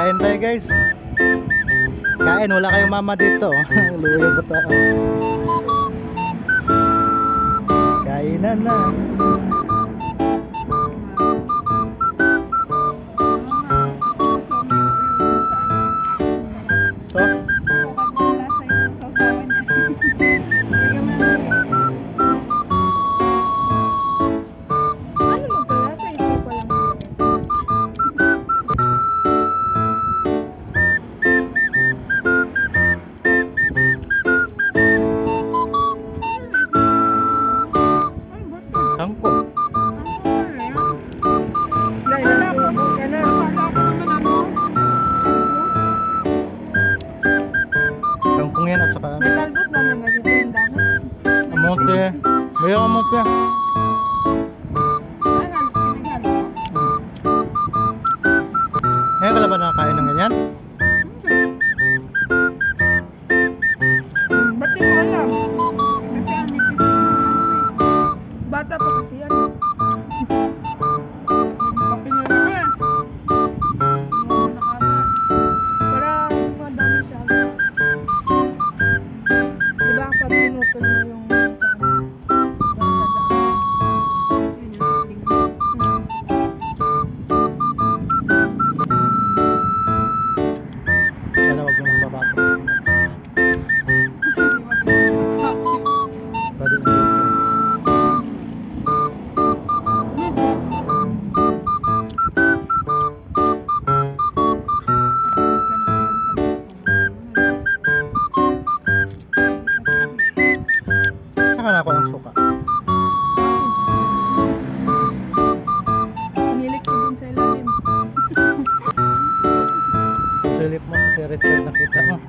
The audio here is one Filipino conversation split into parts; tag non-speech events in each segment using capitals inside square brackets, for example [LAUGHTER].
Kain tayo guys. Kain, wala kayong mama dito. [LAUGHS] Luyo ba to? Kainan na. Tangko. Kangkong yan at saka amote. Mayroong amote. Ngayon ka na ba nakakain ng ganyan? Saka na ako ng suka. Sinilik ko dun sa ilalim. [LAUGHS] Silip mo si Richard nakita mo. [LAUGHS]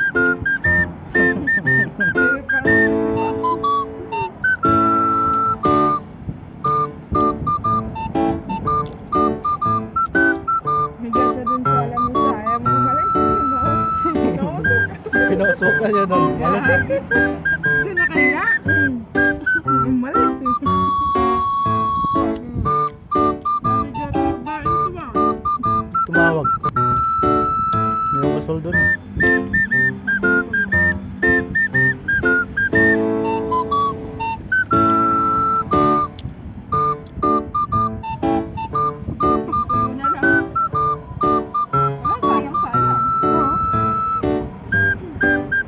Pinusuka niya ng malas. Doon nakahiga. Lusol dun eh.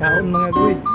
Kaon mga guwid.